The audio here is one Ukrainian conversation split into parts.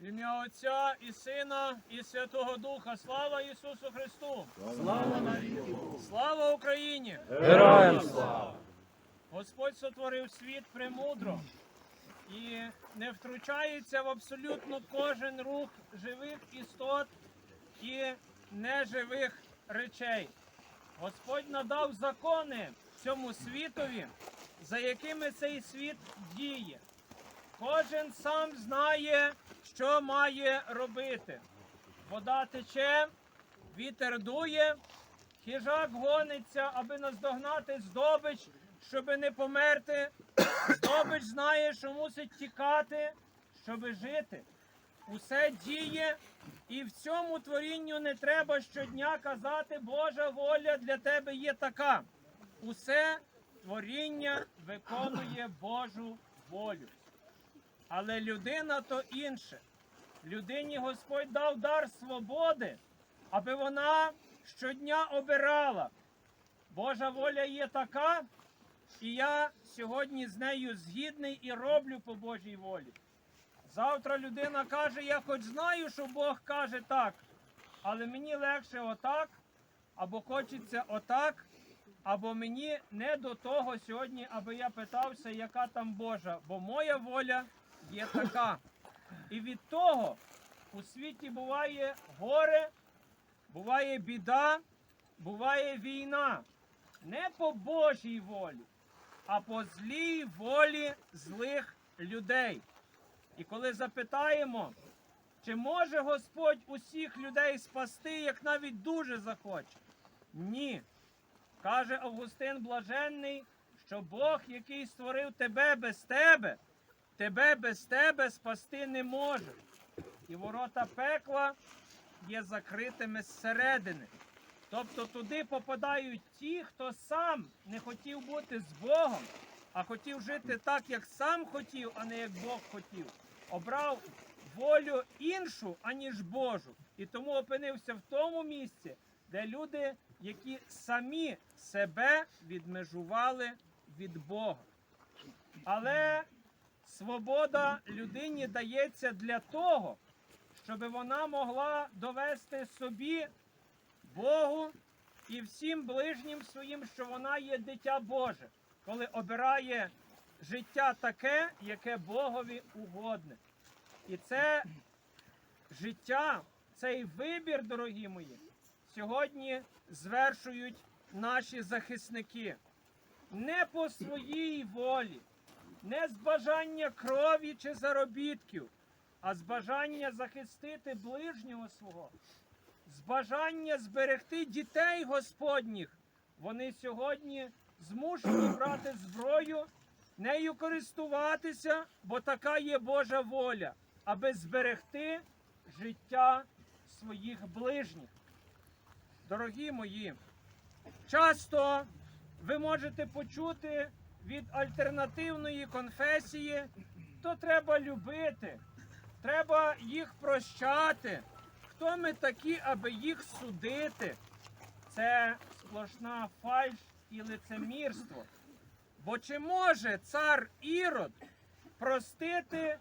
В ім'я Отця і Сина, і Святого Духа. Слава Ісусу Христу! Слава навіки Слава Україні! Героям слава! Господь сотворив світ премудро і не втручається в абсолютно кожен рух живих істот і неживих речей. Господь надав закони цьому світові, за якими цей світ діє. Кожен сам знає, що має робити. Вода тече, вітер дує, хижак гониться, аби наздогнати здобич, щоби не померти. Здобич знає, що мусить тікати, щоби жити. Усе діє, і в цьому творінню не треба щодня казати, Божа воля для тебе є така. Усе творіння виконує Божу волю. Але людина то інше. Людині Господь дав дар свободи, аби вона щодня обирала. Божа воля є така, і я сьогодні з нею згідний і роблю по Божій волі. Завтра людина каже, я хоч знаю, що Бог каже так, але мені легше отак, або хочеться отак, або мені не до того сьогодні, аби я питався, яка там Божа, бо моя воля є така. І від того у світі буває горе, буває біда, буває війна. Не по Божій волі, а по злій волі злих людей. І коли запитаємо, чи може Господь усіх людей спасти, як навіть дуже захоче? Ні. Каже Августин Блаженний, що Бог, який створив тебе без тебе, тебе без тебе спасти не може. І ворота пекла є закритими зсередини. Тобто туди попадають ті, хто сам не хотів бути з Богом, а хотів жити так, як сам хотів, а не як Бог хотів. Обрав волю іншу, аніж Божу. І тому опинився в тому місці, де люди, які самі себе відмежували від Бога. Але свобода людині дається для того, щоб вона могла довести собі Богу і всім ближнім своїм, що вона є дитя Боже, коли обирає життя таке, яке Богові угодне. І це життя, цей вибір, дорогі мої, сьогодні звершують наші захисники. Не по своїй волі, не з бажання крові чи заробітків, а з бажання захистити ближнього свого з бажання зберегти дітей Господніх, вони сьогодні змушені брати зброю, нею користуватися, бо така є Божа воля, аби зберегти життя своїх ближніх. Дорогі мої, часто ви можете почути від альтернативної конфесії, то треба любити, треба їх прощати. Хто ми такі, аби їх судити? Це сплошна фальш і лицемірство. Бо чи може цар Ірод простити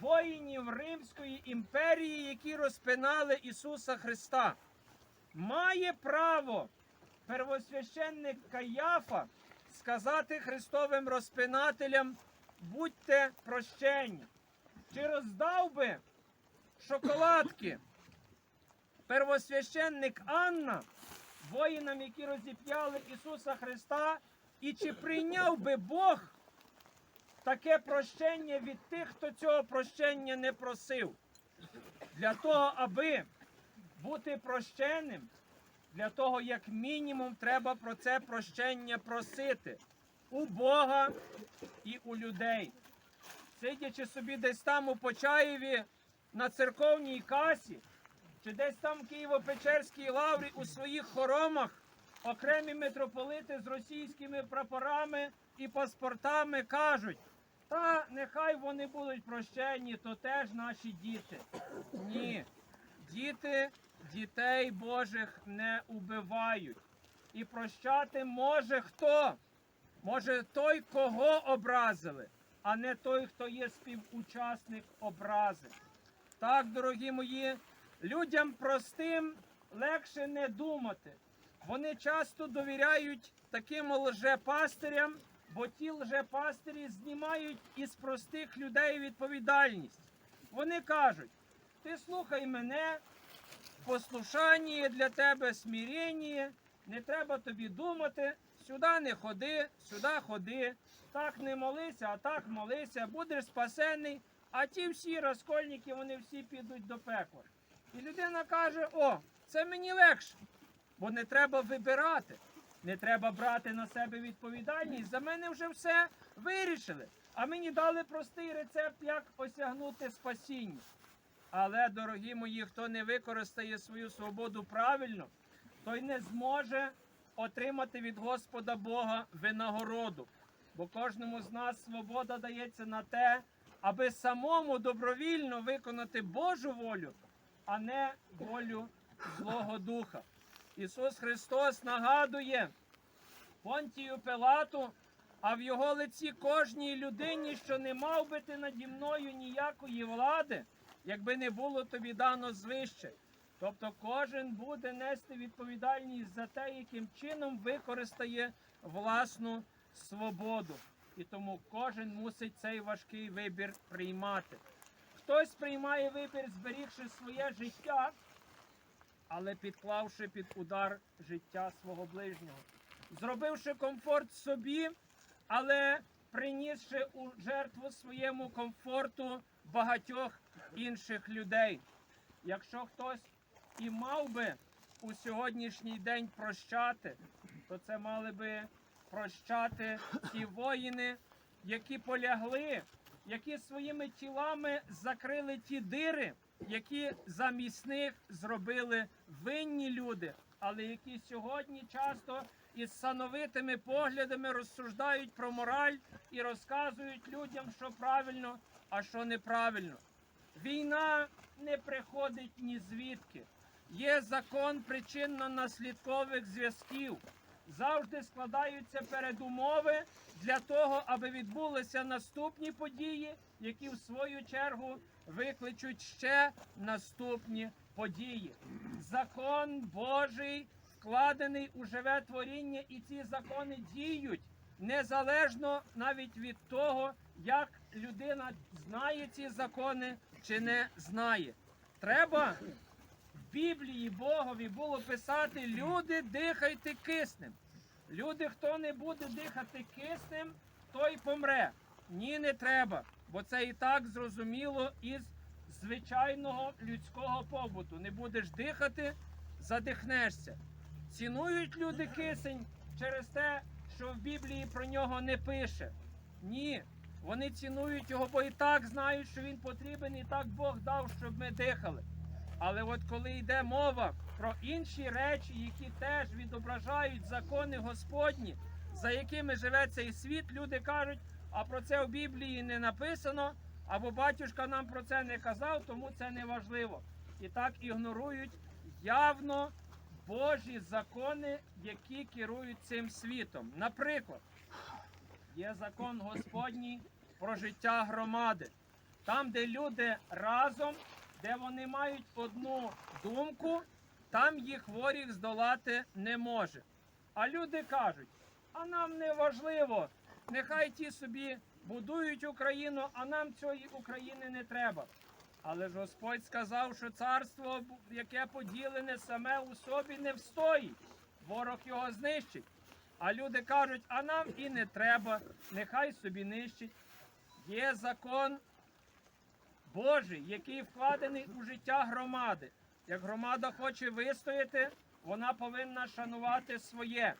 воїнів Римської імперії, які розпинали Ісуса Христа? Має право первосвященник Каяфа сказати Христовим розпинателям, будьте прощені. Чи роздав би шоколадки. Первосвященник Анна, воїнам, які розіп'яли Ісуса Христа, і чи прийняв би Бог таке прощення від тих, хто цього прощення не просив? Для того, аби бути прощеним, для того, як мінімум, треба про це прощення просити у Бога і у людей. Сидячи собі десь там у Почаєві, на церковній касі, чи десь там в Києво-Печерській лаврі у своїх хоромах окремі митрополити з російськими прапорами і паспортами кажуть, та нехай вони будуть прощені, то теж наші діти. Ні, діти дітей Божих не убивають. І прощати може хто? Може той, кого образили, а не той, хто є співучасник образи. Так, дорогі мої, людям простим легше не думати. Вони часто довіряють таким лжепастирям, бо ті лжепастирі знімають із простих людей відповідальність. Вони кажуть: ти слухай мене, послушання для тебе смирення, не треба тобі думати, сюди не ходи, сюди ходи, так не молися, а так молися, будеш спасений, а ті всі розкольники, вони всі підуть до пекла. І людина каже: о, це мені легше, бо не треба вибирати, не треба брати на себе відповідальність. За мене вже все вирішили. А мені дали простий рецепт, як осягнути спасіння. Але, дорогі мої, хто не використає свою свободу правильно, той не зможе отримати від Господа Бога винагороду. Бо кожному з нас свобода дається на те, аби самому добровільно виконати Божу волю, а не волю Злого Духа. Ісус Христос нагадує Понтію Пилату, а в його лиці кожній людині, що не мав би ти наді мною ніякої влади, якби не було тобі дано звище. Тобто кожен буде нести відповідальність за те, яким чином використає власну свободу. І тому кожен мусить цей важкий вибір приймати. Хтось приймає вибір, зберігши своє життя, але підклавши під удар життя свого ближнього, зробивши комфорт собі, але принісши у жертву своєму комфорту багатьох інших людей. Якщо хтось і мав би у сьогоднішній день прощати, то це мали би прощати ті воїни, які полягли, які своїми тілами закрили ті дири, які замість них зробили винні люди, але які сьогодні часто із сановитими поглядами розсуждають про мораль і розказують людям, що правильно, а що неправильно. Війна не приходить ні звідки. Є закон причинно-наслідкових зв'язків. Завжди складаються передумови для того, аби відбулися наступні події, які в свою чергу викличуть ще наступні події. Закон Божий вкладений у живе творіння, і ці закони діють незалежно навіть від того, як людина знає ці закони чи не знає. Треба в Біблії Богові було писати: люди, дихайте киснем. Люди, хто не буде дихати киснем, той помре. Ні, не треба, бо це і так зрозуміло із звичайного людського побуту. Не будеш дихати, задихнешся. Цінують люди кисень через те, що в Біблії про нього не пише. Ні, вони цінують його, бо і так знають, що він потрібен, і так Бог дав, щоб ми дихали. Але от коли йде мова про інші речі, які теж відображають закони Господні, за якими живе цей світ, люди кажуть, а про це в Біблії не написано, або батюшка нам про це не казав, тому це не важливо. І так ігнорують явно Божі закони, які керують цим світом. Наприклад, є закон Господній про життя громади. Там, де люди разом, де вони мають одну думку, там їх воріг здолати не може. А люди кажуть, а нам не важливо, нехай ті собі будують Україну, а нам цієї України не треба. Але ж Господь сказав, що царство, яке поділене саме у собі, не встоїть. Ворог його знищить. А люди кажуть, а нам і не треба, нехай собі нищить. Є закон Божий, який вкладений у життя громади. Як громада хоче вистояти, вона повинна шанувати своє.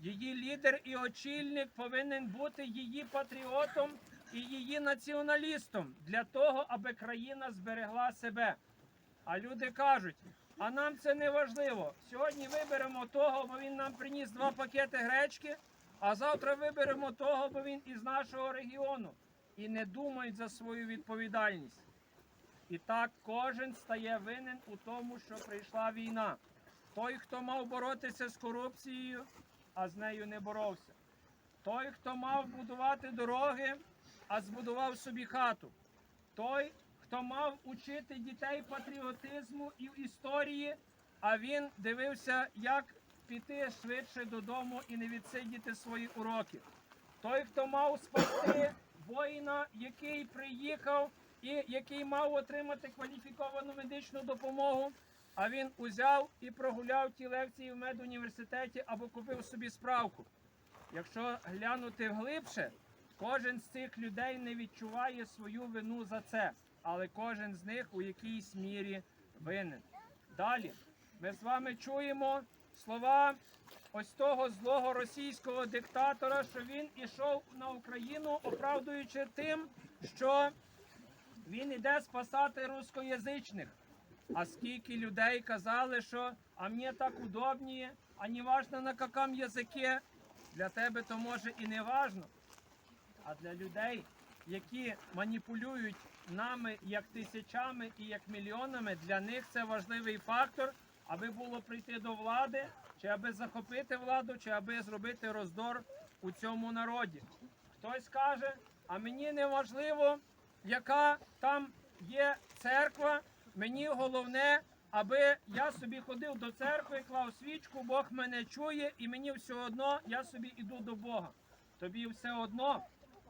Її лідер і очільник повинен бути її патріотом і її націоналістом для того, аби країна зберегла себе. А люди кажуть, а нам це не важливо. Сьогодні виберемо того, бо він нам приніс два пакети гречки, а завтра виберемо того, бо він із нашого регіону. І не думають за свою відповідальність. І так кожен стає винен у тому, що прийшла війна. Той, хто мав боротися з корупцією, а з нею не боровся. Той, хто мав будувати дороги, а збудував собі хату. Той, хто мав учити дітей патріотизму і історії, а він дивився, як піти швидше додому і не відсидіти свої уроки. Той, хто мав спасти воїна, який приїхав і який мав отримати кваліфіковану медичну допомогу, а він узяв і прогуляв ті лекції в медуніверситеті або купив собі справку. Якщо глянути вглибше, кожен з цих людей не відчуває свою вину за це, але кожен з них у якійсь мірі винен. Далі ми з вами чуємо слова ось того злого російського диктатора, що він ішов на Україну, оправдуючи тим, що він іде спасати рускоязичних. А скільки людей казали, що а мені так удобніє, а не важно на якому язикі, для тебе то може і не важно. А для людей, які маніпулюють нами як тисячами і як мільйонами, для них це важливий фактор, аби було прийти до влади, чи аби захопити владу, чи аби зробити роздор у цьому народі. Хтось каже, а мені не важливо, яка там є церква, мені головне, аби я собі ходив до церкви, клав свічку, Бог мене чує, і мені все одно, я собі іду до Бога. Тобі все одно,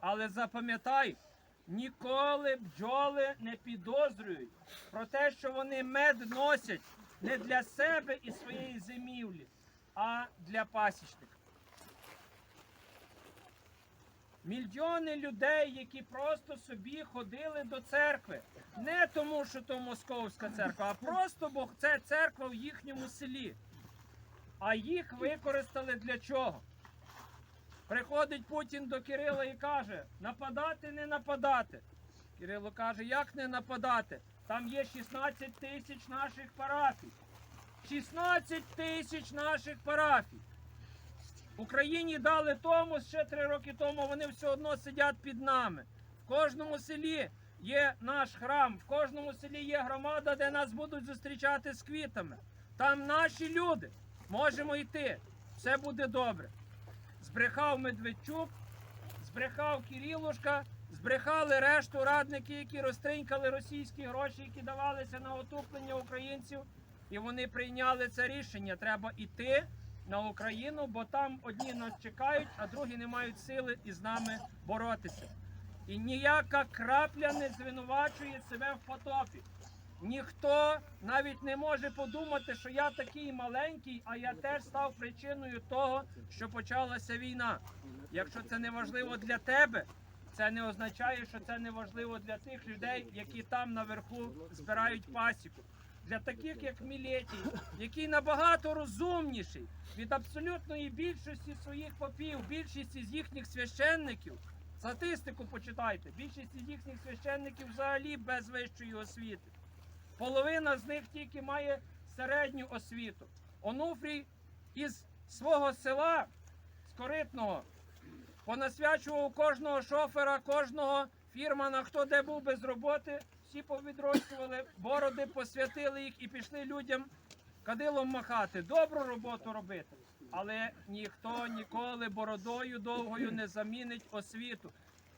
але запам'ятай, ніколи бджоли не підозрюють про те, що вони мед носять не для себе і своєї зимівлі, а для пасічника. Мільйони людей, які просто собі ходили до церкви. Не тому, що то московська церква, а просто бо це церква в їхньому селі. А їх використали для чого? Приходить Путін до Кирила і каже: нападати, не нападати. Кирило каже, як не нападати? Там є 16 тисяч наших парафій. 16 тисяч наших парафій. Україні дали тому ще три роки тому. Вони все одно сидять під нами. В кожному селі є наш храм, в кожному селі є громада, де нас будуть зустрічати з квітами. Там наші люди. Можемо йти. Все буде добре. Збрехав Медведчук, збрехав Кирилушка, збрехали решту радники, які розтринькали російські гроші, які давалися на отуплення українців. І вони прийняли це рішення. Треба йти на Україну, бо там одні нас чекають, а другі не мають сили із нами боротися. І ніяка крапля не звинувачує себе в потопі. Ніхто навіть не може подумати, що я такий маленький, а я теж став причиною того, що почалася війна. Якщо це не важливо для тебе, це не означає, що це не важливо для тих людей, які там наверху збирають пасіку. Для таких, як Мілетій, який набагато розумніший від абсолютної більшості своїх попів, більшості з їхніх священників. Статистику почитайте. Більшість з їхніх священників взагалі без вищої освіти. Половина з них тільки має середню освіту. Онуфрій із свого села, з Коритного, понасвячував кожного шофера, кожного фірмана, хто де був без роботи, всі повідрощували, бороди посвятили їх і пішли людям кадилом махати, добру роботу робити. Але ніхто ніколи бородою довгою не замінить освіту.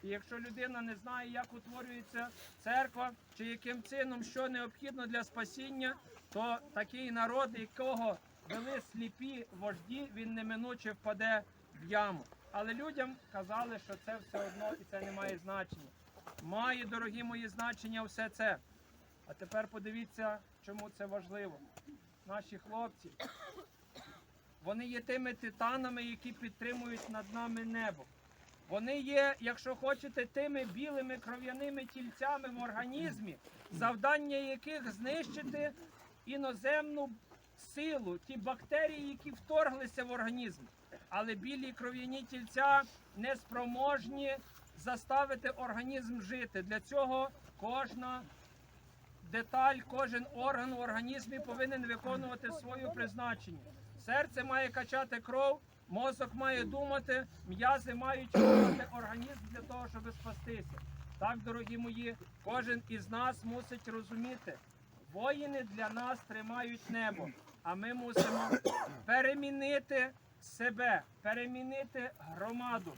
І якщо людина не знає, як утворюється церква, чи яким чином що необхідно для спасіння, то такий народ, якого вели сліпі вожді, він неминуче впаде в яму. Але людям казали, що це все одно і це не має значення. Має, дорогі мої, значення все це. А тепер подивіться, чому це важливо. Наші хлопці, вони є тими титанами, які підтримують над нами небо. Вони є, якщо хочете, тими білими кров'яними тільцями в організмі, завдання яких знищити іноземну силу, ті бактерії, які вторглися в організм. Але білі кров'яні тільця не спроможні заставити організм жити. Для цього кожна деталь, кожен орган у організмі повинен виконувати своє призначення. Серце має качати кров, мозок має думати, м'язи мають чувати організм для того, щоб спастися. Так, дорогі мої, кожен із нас мусить розуміти, воїни для нас тримають небо, а ми мусимо перемінити себе, перемінити громаду,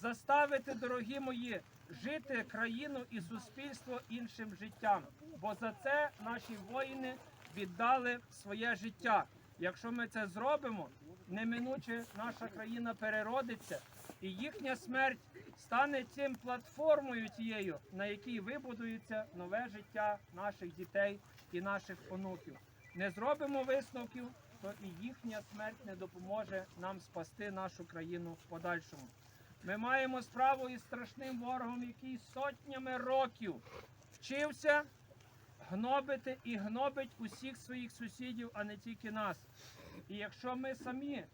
заставити, дорогі мої, жити країну і суспільство іншим життям. Бо за це наші воїни віддали своє життя. Якщо ми це зробимо, неминуче наша країна переродиться, і їхня смерть стане цим платформою тією, на якій вибудується нове життя наших дітей і наших онуків. Не зробимо висновків, то і їхня смерть не допоможе нам спасти нашу країну в подальшому. Ми маємо справу із страшним ворогом, який сотнями років вчився гнобити і гнобить усіх своїх сусідів, а не тільки нас. І якщо ми самі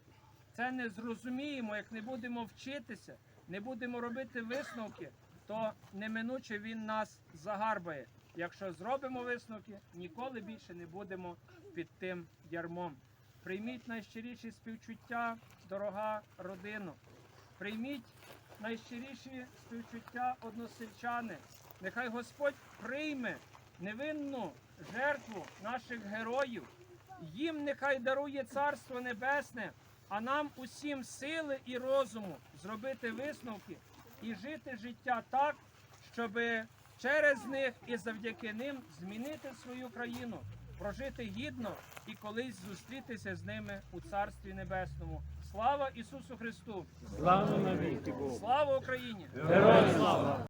це не зрозуміємо, як не будемо вчитися, не будемо робити висновки, то неминуче він нас загарбає. Якщо зробимо висновки, ніколи більше не будемо під тим ярмом. Прийміть найщиріші співчуття, дорога родино. Прийміть найщиріші співчуття односельчани. Нехай Господь прийме невинну жертву наших героїв. Їм нехай дарує Царство Небесне, а нам усім сили і розуму зробити висновки і жити життя так, щоб через них і завдяки ним змінити свою країну, прожити гідно і колись зустрітися з ними у Царстві Небесному. Слава Ісусу Христу! Слава навіки. Слава Україні! Героям слава!